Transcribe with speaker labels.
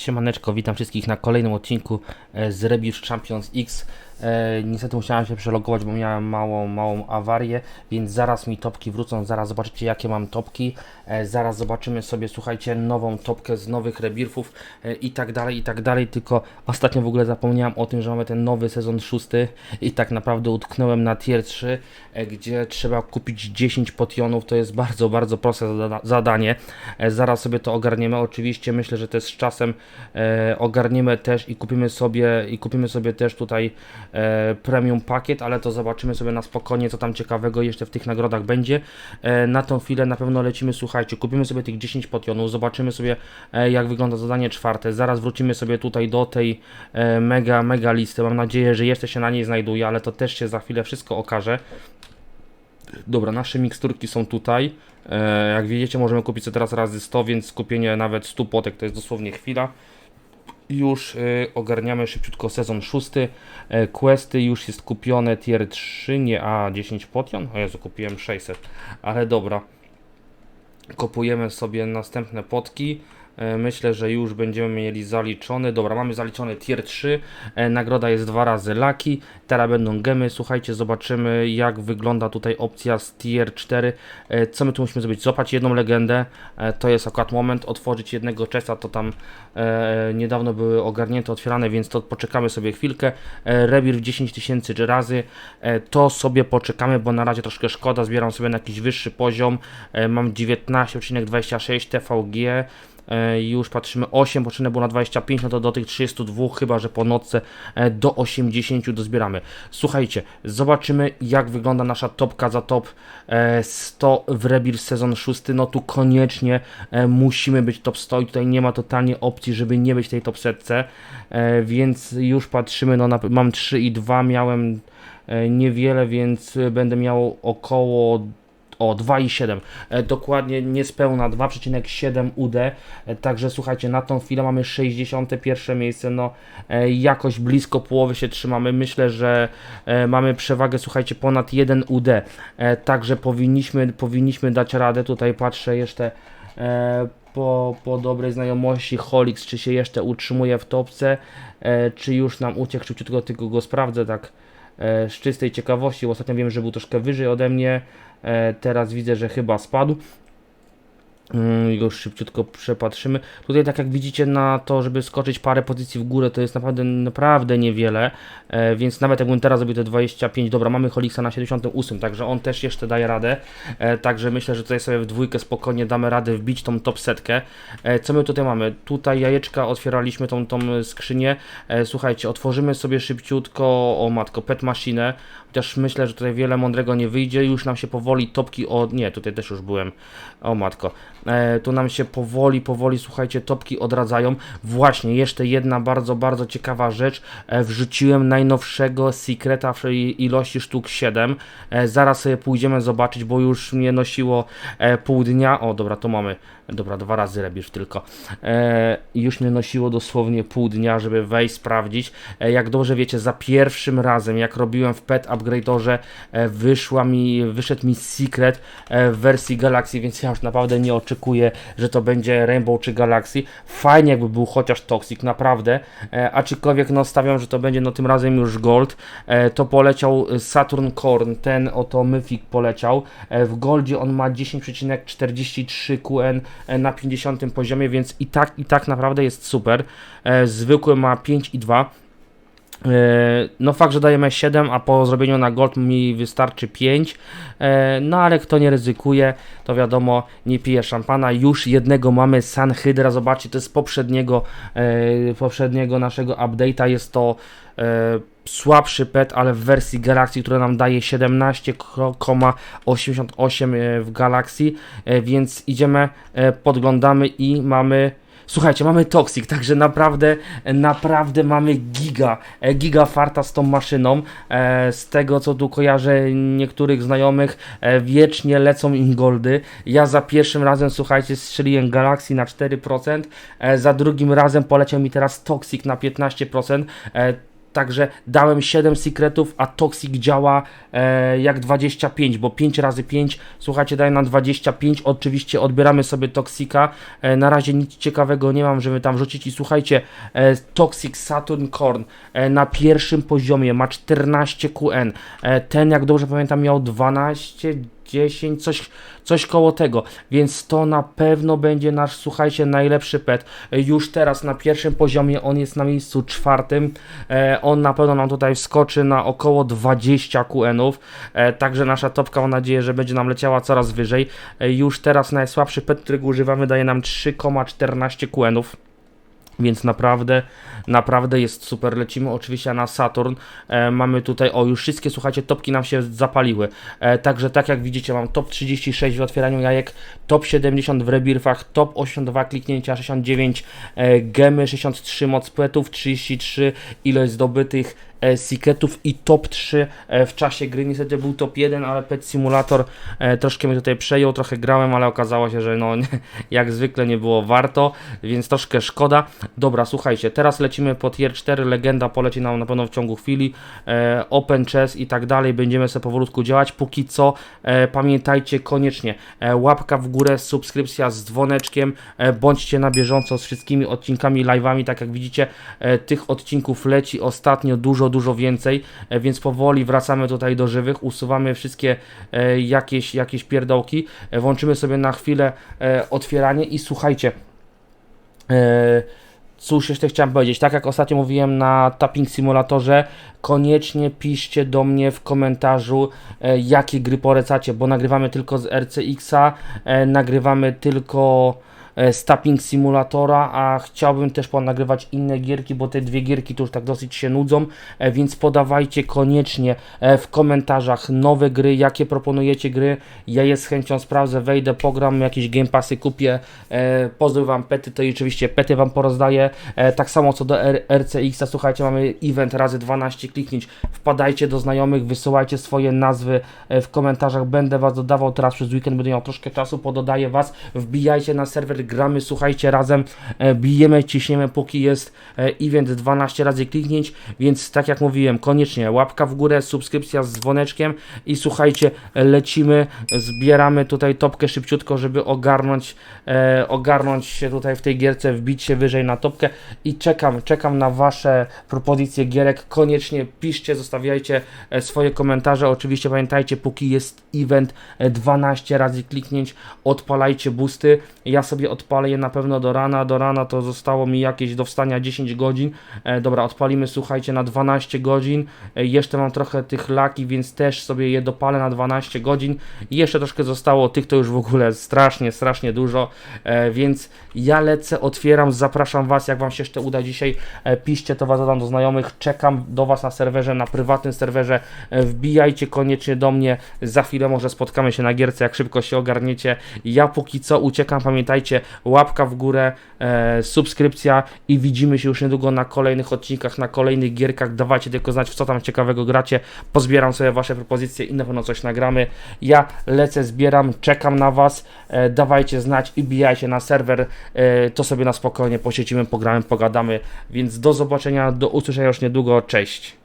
Speaker 1: Siemaneczko, witam wszystkich na kolejnym odcinku e, z Rebirth Champions X. E, niestety musiałem się przelogować, bo miałem małą, małą awarię, więc zaraz mi topki wrócą, zaraz zobaczycie jakie mam topki, e, zaraz zobaczymy sobie, słuchajcie, nową topkę z nowych Rebirthów e, i tak dalej, i tak dalej, tylko ostatnio w ogóle zapomniałem o tym, że mamy ten nowy sezon szósty i tak naprawdę utknąłem na tier 3, e, gdzie trzeba kupić 10 potionów, to jest bardzo, bardzo proste zada zadanie, e, zaraz sobie to ogarniemy, oczywiście myślę, że to z czasem e, ogarniemy też i kupimy sobie i kupimy sobie też tutaj premium pakiet, ale to zobaczymy sobie na spokojnie, co tam ciekawego jeszcze w tych nagrodach będzie. E, na tą chwilę na pewno lecimy, słuchajcie, kupimy sobie tych 10 potionów, zobaczymy sobie e, jak wygląda zadanie czwarte, zaraz wrócimy sobie tutaj do tej e, mega, mega listy, mam nadzieję, że jeszcze się na niej znajduje, ale to też się za chwilę wszystko okaże. Dobra, nasze miksturki są tutaj. E, jak widzicie, możemy kupić sobie teraz razy 100, więc kupienie nawet 100 potek to jest dosłownie chwila. Już y, ogarniamy szybciutko sezon 6. E, questy już jest kupione tier 3, nie a 10 potion. O Jezu, kupiłem 600, ale dobra. Kupujemy sobie następne potki. E, Myślę, że już będziemy mieli zaliczony. Dobra, mamy zaliczony tier 3. E, Nagroda jest dwa razy laki. Teraz będą gemy. Słuchajcie, zobaczymy jak wygląda tutaj opcja z tier 4. E, Co my tu musimy zrobić? Złapać jedną legendę. To jest akurat moment. Otworzyć jednego chesta. To tam niedawno były ogarnięte, otwierane, więc to poczekamy sobie chwilkę. Rebir 10 tysięcy razy. To sobie poczekamy, bo na razie troszkę szkoda. Zbieram sobie na jakiś wyższy poziom. Mam 19,26 TVG. E, już patrzymy 8, potrzebne było na 25, no to do tych 32, chyba że po nocce e, do 80 dozbieramy. Słuchajcie, zobaczymy jak wygląda nasza topka za top e, 100 w Rebirth sezon 6. No tu koniecznie e, musimy być top 100 i tutaj nie ma totalnie opcji, żeby nie być tej top setce, e, więc już patrzymy, no na, mam 3 i 2, miałem e, niewiele, więc e, będę miał około o 2,7. E, dokładnie niespełna 2,7 UD. E, także słuchajcie, na tą chwilę mamy 61 miejsce. No e, jakoś blisko połowy się trzymamy. Myślę, że mamy przewagę, słuchajcie, ponad 1 UD. Także powinniśmy, powinniśmy dać radę. Tutaj patrzę jeszcze. Po, po dobrej znajomości Holix, czy się jeszcze utrzymuje w topce, czy już nam uciekł szybciutko, tylko go sprawdzę tak z czystej ciekawości, ostatnio wiem, że był troszkę wyżej ode mnie, e, teraz widzę, że chyba spadł. Mm, Już szybciutko przepatrzymy. Tutaj, tak jak widzicie, na to, żeby skoczyć parę pozycji w górę, to jest naprawdę, naprawdę niewiele. E, więc nawet jakbym teraz zrobił te 25, dobra, mamy Holixa na 78, także on też jeszcze daje radę. E, także myślę, że tutaj sobie w dwójkę spokojnie damy radę wbić tą top setkę. E, co my tutaj mamy? Tutaj jajeczka, otwieraliśmy tą, tą skrzynię. E, słuchajcie, otworzymy sobie szybciutko, o matko, pet maszynę. Chociaż myślę, że tutaj wiele mądrego nie wyjdzie. Już nam się powoli topki o. Nie, tutaj też już byłem. O matko. E, tu nam się powoli, powoli, słuchajcie, topki odradzają. Właśnie, jeszcze jedna bardzo, bardzo ciekawa rzecz. E, wrzuciłem najnowszego Secreta w ilości sztuk 7. E, zaraz sobie pójdziemy zobaczyć, bo już mnie nosiło pół dnia. O, dobra, to mamy. Dobra, dwa razy rebisz tylko. Już mnie nosiło dosłownie pół dnia, żeby wejść, sprawdzić. Jak dobrze wiecie, za pierwszym razem, jak robiłem w Pet Upgrade'orze, e, wyszła mi, wyszedł mi Secret w wersji Galaxy, więc ja już naprawdę nie oczekuję, że to będzie Rainbow czy Galaxy. Fajnie jakby był chociaż Toxic, naprawdę. E, aczkolwiek no stawiam, że to będzie no tym razem już Gold. E, to poleciał Saturn Korn, ten oto Mythic poleciał. E, w Goldzie on ma 10,43 QN e, na 50 poziomie, więc i tak, i tak naprawdę jest super. E, zwykły ma 5,2. E, No fakt, że dajemy 7, a po zrobieniu na gold mi wystarczy 5. E, No ale kto nie ryzykuje, to wiadomo, nie pije szampana. Już jednego mamy Sanhydra, zobaczcie, to jest poprzedniego, e, poprzedniego naszego update'a. Jest to słabszy pet, ale w wersji Galaxy, która nam daje 17,88 e, w Galaxy, więc idziemy, podglądamy i mamy Słuchajcie, mamy Toxic, także naprawdę, naprawdę mamy giga, e, giga farta z tą maszyną. E, Z tego co tu kojarzę niektórych znajomych, e, wiecznie lecą im goldy. Ja za pierwszym razem, słuchajcie, strzeliłem Galaxy na 4%, e, za drugim razem poleciał mi teraz Toxic na 15%. Także dałem 7 secretów, a Toxic działa e, jak 25, bo 5 razy 5, słuchajcie, daje nam 25. Oczywiście odbieramy sobie Toxika. E, na razie nic ciekawego nie mam, żeby tam wrzucić. I słuchajcie, e, Toxic Saturn Korn e, na pierwszym poziomie ma 14 QN. E, ten, jak dobrze pamiętam, miał 12. 10, coś, coś koło tego, więc to na pewno będzie nasz, słuchajcie, najlepszy pet. Już teraz na pierwszym poziomie on jest na miejscu czwartym. E, on na pewno nam tutaj wskoczy na około 20 QN-ów. E, także nasza topka, mam nadzieję, że będzie nam leciała coraz wyżej. E, już teraz najsłabszy pet, którego używamy, daje nam 3,14 QN-ów. Więc naprawdę, naprawdę jest super. Lecimy oczywiście na Saturn. E, mamy tutaj, o już wszystkie, słuchajcie, topki nam się zapaliły. E, także tak jak widzicie, mam top 36 w otwieraniu jajek, top 70 w rebirfach, top 82 kliknięcia, 69 e, gemy, 63 moc petów, 33 ilość zdobytych secretów i top 3 e, w czasie gry. Niestety był top 1, ale Pet Simulator e, troszkę mnie tutaj przejął, trochę grałem, ale okazało się, że no jak zwykle nie było warto, więc troszkę szkoda. Dobra, słuchajcie, teraz lecimy po tier 4, legenda poleci nam na pewno w ciągu chwili, e, open chess i tak dalej, będziemy sobie powolutku działać. Póki co e, pamiętajcie koniecznie, e, łapka w górę, subskrypcja z dzwoneczkiem, e, bądźcie na bieżąco z wszystkimi odcinkami, live'ami, tak jak widzicie, e, tych odcinków leci ostatnio dużo, dużo więcej, e, więc powoli wracamy tutaj do żywych, usuwamy wszystkie e, jakieś, jakieś pierdołki, e, włączymy sobie na chwilę otwieranie i słuchajcie, Cóż jeszcze chciałem powiedzieć, tak jak ostatnio mówiłem na Tapping Simulatorze, koniecznie piszcie do mnie w komentarzu, jakie gry polecacie, bo nagrywamy tylko z RCX-a, nagrywamy tylko z Tapping Simulatora, a chciałbym też ponagrywać inne gierki, bo te dwie gierki to już tak dosyć się nudzą, e, więc podawajcie koniecznie e, w komentarzach nowe gry, jakie proponujecie gry, ja je z chęcią sprawdzę, wejdę, pogram, jakieś Game Passy kupię, e, pozdrow wam pety, to i oczywiście pety wam porozdaję, e, tak samo co do RCX-a, słuchajcie, mamy event razy 12 kliknięć, wpadajcie do znajomych, wysyłajcie swoje nazwy e, w komentarzach, będę was dodawał teraz przez weekend, będę miał troszkę czasu, pododaję was, wbijajcie na serwer, gramy, słuchajcie razem, e, bijemy, ciśniemy, póki jest e, event 12 razy kliknięć, więc tak jak mówiłem, koniecznie łapka w górę, subskrypcja z dzwoneczkiem i słuchajcie, lecimy, zbieramy tutaj topkę szybciutko, żeby ogarnąć, e, ogarnąć się tutaj w tej gierce, wbić się wyżej na topkę i czekam, czekam na wasze propozycje gierek, koniecznie piszcie, zostawiajcie swoje komentarze, oczywiście pamiętajcie, póki jest event e, 12 razy kliknięć, odpalajcie boosty, ja sobie odpalę je na pewno do rana, do rana to zostało mi jakieś do wstania 10 godzin, e, dobra, odpalimy, słuchajcie, na 12 godzin, e, jeszcze mam trochę tych laki, więc też sobie je dopalę na 12 godzin. I jeszcze troszkę zostało, tych to już w ogóle strasznie, strasznie dużo, e, więc ja lecę, otwieram, zapraszam Was, jak Wam się jeszcze uda dzisiaj, e, piszcie to Was dodam do znajomych, czekam do Was na serwerze, na prywatnym serwerze, e, wbijajcie koniecznie do mnie, za chwilę może spotkamy się na gierce, jak szybko się ogarniecie, ja póki co uciekam, pamiętajcie, łapka w górę, e, subskrypcja i widzimy się już niedługo na kolejnych odcinkach, na kolejnych gierkach, dawajcie tylko znać, w co tam ciekawego gracie, pozbieram sobie Wasze propozycje i na pewno coś nagramy, ja lecę, zbieram, czekam na Was, e, dawajcie znać i bijajcie na serwer, e, to sobie na spokojnie posiedzimy, pogramy, pogadamy, więc do zobaczenia, do usłyszenia już niedługo, cześć.